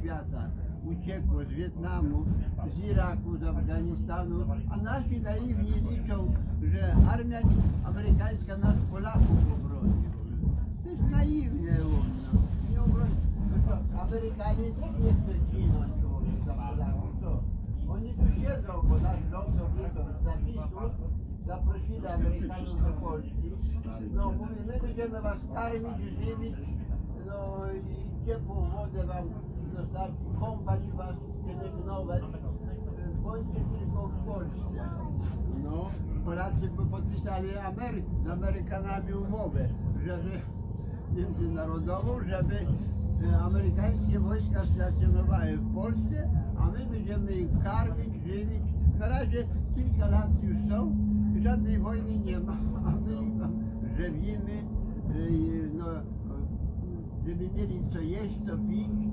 świata uciekło z Wietnamu, z Iraku, z Afganistanu, a nasi naiwni liczą, że armia amerykańska nas Polaków obroni. To jest naiwne. No to Amerykanie też nie chce ginąć człowiek za Polaków. Oni tu siedzą, bo nasz rząd wiedzą z zapisów zaprosili Amerykanów do Polski. No mówi, my będziemy was karmić, żywić, no i ciepłą wodę wam dostarczyć, kąpać was, pielęgnować. Bądźcie tylko w Polsce. No, Polacy by podpisali Amery z Amerykanami umowę, żeby międzynarodową, żeby e, amerykańskie wojska stacjonowały w Polsce, a my będziemy ich karmić, żywić. Na razie kilka lat już są, żadnej wojny nie ma, a my ich tam żywimy, e, i, no, e, żeby mieli co jeść, co pić,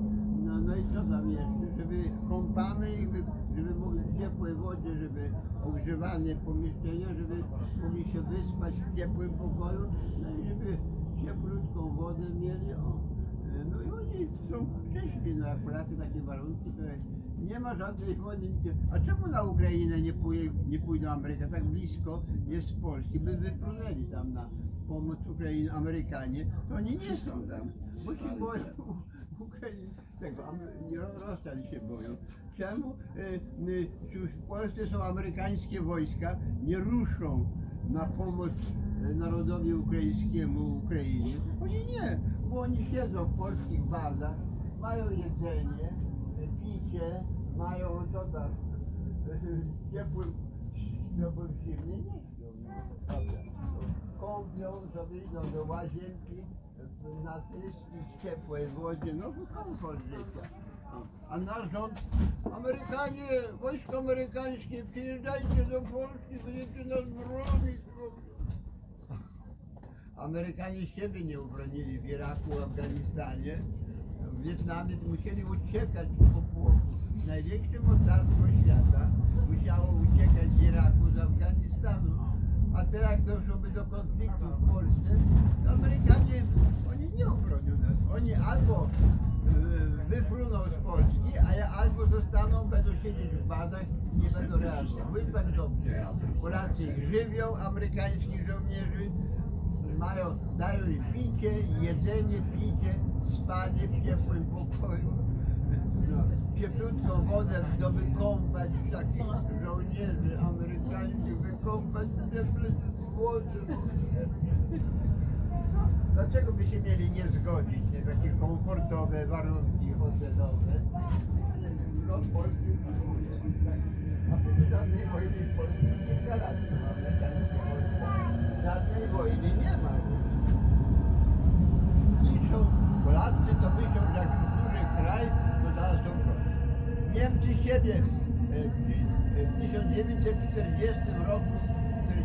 no, no i co tam jeszcze, żeby kąpamy wy- żeby mogli w ciepłej wodzie, żeby ogrzewane pomieszczenia, żeby mogli się wyspać w ciepłym pokoju, no i żeby cieplutką wodę mieli. O. E, No i oni są no jak Polacy takie warunki, które nie ma żadnej nie- A czemu na Ukrainę nie, pój, nie pójdą Ameryka? Tak blisko jest Polski, by wypłynęli tam na pomoc Ukrainie Amerykanie, to oni nie są tam, bo się boją Ukrainy. Tego, Amer- nie, Ro- Rosjan się boją. Czemu y, y, w Polsce są amerykańskie wojska, nie ruszą na pomoc y, narodowi ukraińskiemu Ukrainie? Oni nie, bo oni siedzą w polskich bazach, mają jedzenie, y, picie, mają co tam, y, ciepłym, ciepłym nie śpią. no. Dobra. Kąpią sobie, idą do łazienki, na tryski w ciepłej wodzie, no komfort życia. A nasz rząd, Amerykanie, wojsko amerykańskie, przyjeżdżajcie do Polski, będziecie nas bronić. Amerykanie siebie nie obronili w Iraku, Afganistanie, w Wietnamie musieli uciekać po płochu. Największe mocarstwo świata musiało uciekać z Iraku, z Afganistanu. A teraz doszłoby do konfliktu w Polsce, to Amerykanie, oni nie obronią nas. Oni albo y, wyfruną z Polski, a ja albo zostaną, będą siedzieć w bazach i nie będą reagować. Tak dobrze. Polacy żywią, amerykańskich żołnierzy, mają, dają im picie, jedzenie, picie, spanie w ciepłym pokoju. Cieplutką wodę do wykąpać takich żołnierzy amerykańskich, wykąpać w ciepłym wodzie. Dlaczego by się mieli nie zgodzić na takie komfortowe warunki hotelowe? No, Polski, a przecież żadnej wojny w Polsce kilka lat nie ma amerykańskie wojska. Żadnej wojny nie ma. Liczą, Polacy to myślą, że jak duży kraj, prości. Niemcy siebie e, e, w 1940 roku,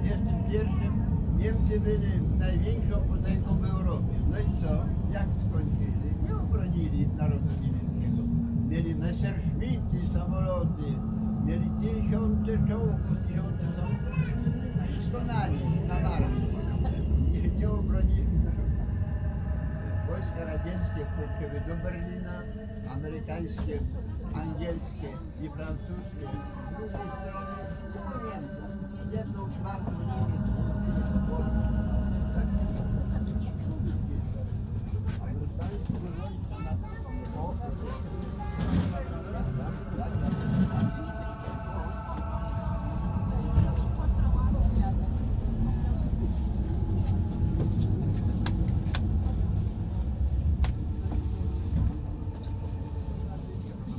1941 Niemcy byli największą potęgą w Europie. No i co? Jak skończyli? Nie obronili narodu niemieckiego. Mieli Messerschmitty, samoloty, mieli tysiące czołgów, tysiące samolotów. Skonali na Marsy. Nie, nie obronili narodu. Wojska radzieckie wkroczyły do Berlina, amerykańskie, angielskie i francuskie. Z drugiej strony do Niemców. Jedną czwartą Niemiec wkroczyły do Polski. Amerykańskie wojska na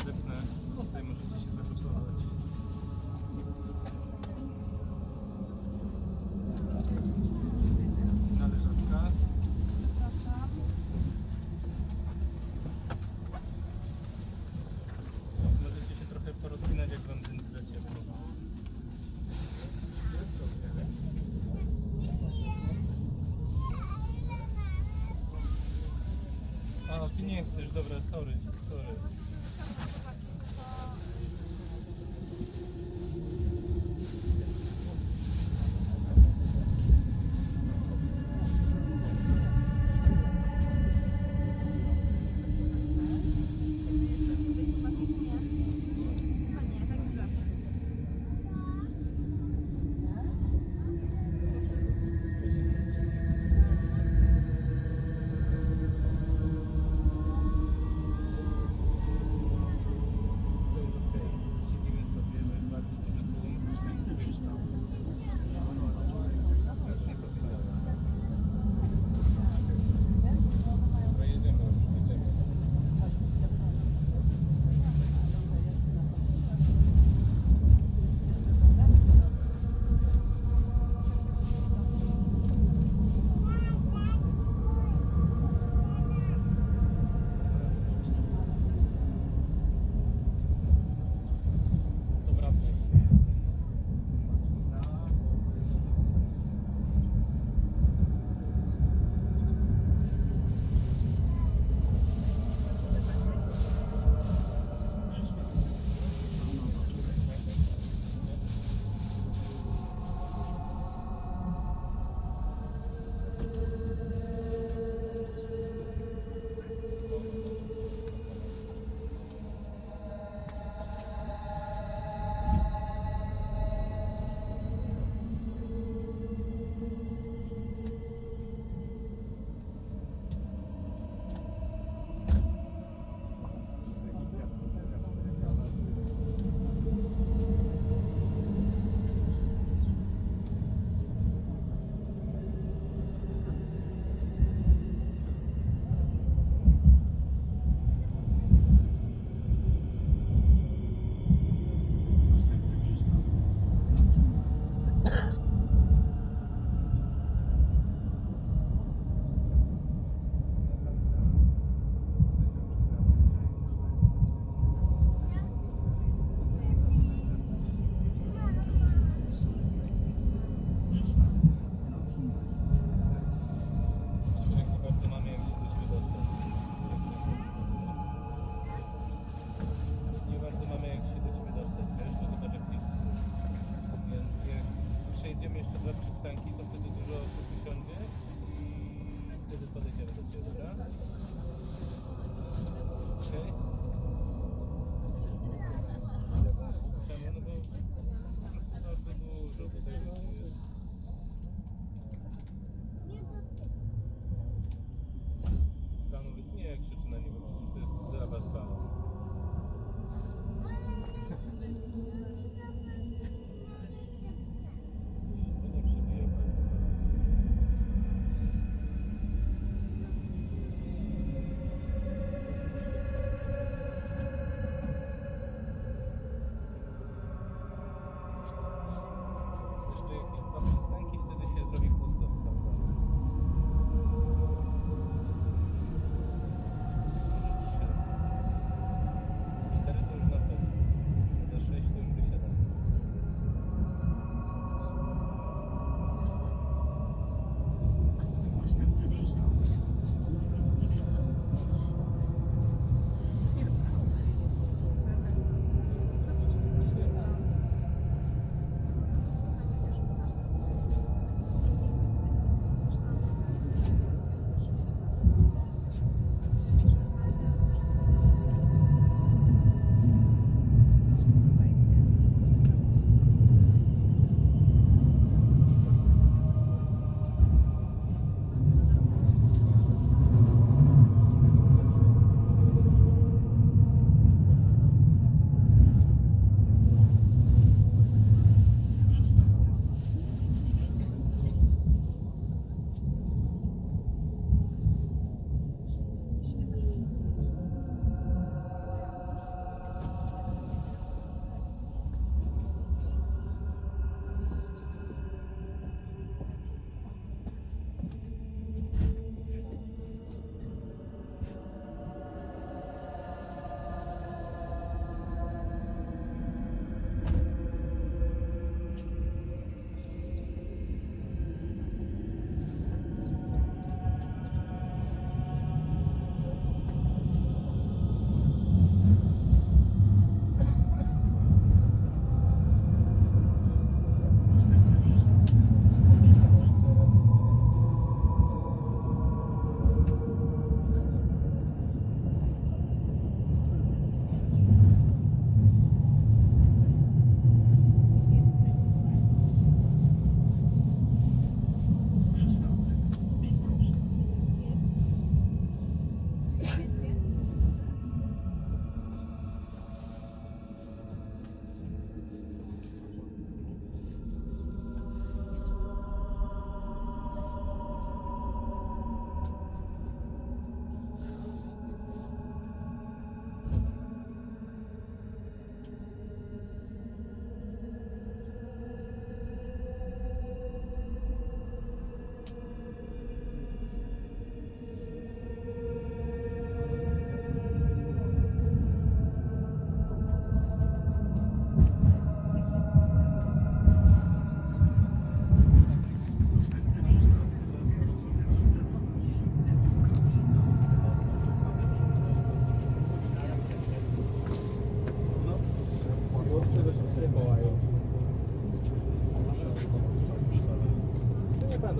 Zepnę. Tutaj możecie się zagotować. Należaczka. Możecie się trochę porozpinać, jak wam będzie za ciepło. A, ty nie chcesz, dobra, sorry, sorry.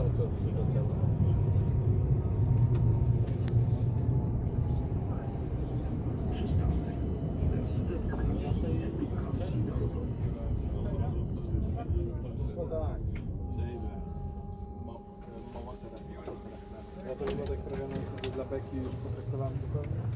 będą klocki do tego. Ja to wygląda jak prawie na dla beki już potraktowałem zupełnie.